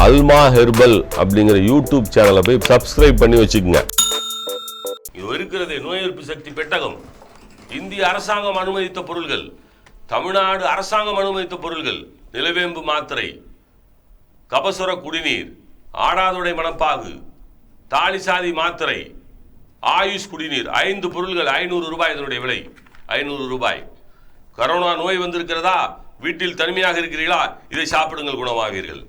அல்மா herbal அப்படிங்கிற YouTube சேனலை போய் சப்ஸ்கிரைப் பண்ணி வச்சுக்கோங்க. இது இருக்கிறது நோய் எதிர்ப்பு சக்தி பெட்டகம். இந்திய அரசாங்கம் அனுமதித்த பொருள்கள் தமிழ்நாடு அரசாங்கம் அனுமதித்த பொருள்கள் நிலவேம்பு மாத்திரை கபசுர குடிநீர் ஆடாதுடை மணப்பாகு தாலிசாதி மாத்திரை ஆயுஷ் குடிநீர் ஐந்து பொருள்கள் ஐநூறு ரூபாய் இதனுடைய விலை. ஐநூறு ரூபாய். கரோனா நோய் வந்திருக்கிறதா? வீட்டில் தனிமையாக இருக்கிறீர்களா? இதை சாப்பிடுங்கள் குணமாவீர்கள்.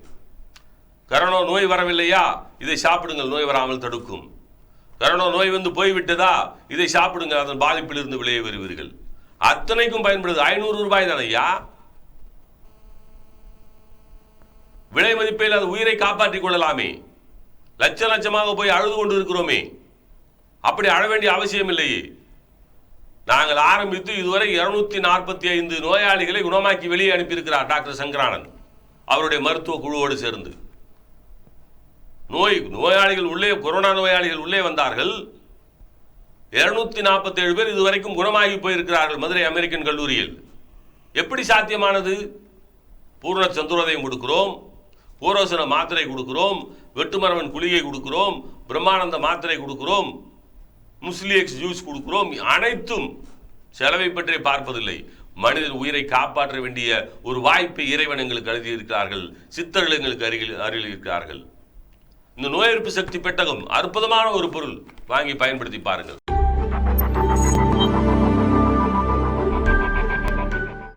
கரணோ நோய் வரவில்லையா? இதை சாப்பிடுங்கள் நோய் வராமல் தடுக்கும். கரணோ நோய் வந்து போய்விட்டதா? இதை சாப்பிடுங்கள் அதன் பாதிப்பிலிருந்து விளைய வருவீர்கள். அத்தனைக்கும் பயன்படுது. ஐநூறு ரூபாய் தானையா ஐயா? விலை மதிப்பில் அது உயிரை காப்பாற்றிக் கொள்ளலாமே. லட்ச லட்சமாக போய் அழுது கொண்டு இருக்கிறோமே அப்படி அழ வேண்டிய அவசியம் இல்லையே. நாங்கள் ஆரம்பித்து இதுவரை இருநூத்தி நாற்பத்தி ஐந்து நோயாளிகளை குணமாக்கி வெளியே அனுப்பியிருக்கிறார் டாக்டர் சங்கரானன் அவருடைய மருத்துவ குழுவோடு சேர்ந்து. நோய் நோயாளிகள் உள்ளே கொரோனா நோயாளிகள் உள்ளே வந்தார்கள். இருநூத்தி நாற்பத்தி ஏழு பேர் இதுவரைக்கும் குணமாகி போயிருக்கிறார்கள் மதுரை அமெரிக்கன் கல்லூரியில். எப்படி சாத்தியமானது? பூர்ண சந்துரோதயம் கொடுக்கிறோம் பூரோசன மாத்திரை கொடுக்கிறோம் வெட்டுமரவன் குளிகை கொடுக்கிறோம் பிரம்மானந்த மாத்திரை கொடுக்கிறோம் முஸ்லிஎக்ஸ் ஜூஸ் கொடுக்கிறோம் அனைத்தும் செலவை பற்றி பார்ப்பதில்லை. மனிதன் உயிரை காப்பாற்ற வேண்டிய ஒரு வாய்ப்பை இறைவன் எங்களுக்கு எழுதியிருக்கிறார்கள் சித்தர்கள் எங்களுக்கு அருகில் அருகில் இருக்கிறார்கள் இந்த நோய் எதிர்ப்பு சக்தி பெட்டகம் அற்புதமான ஒரு பொருள் வாங்கி பயன்படுத்தி பாருங்கள்.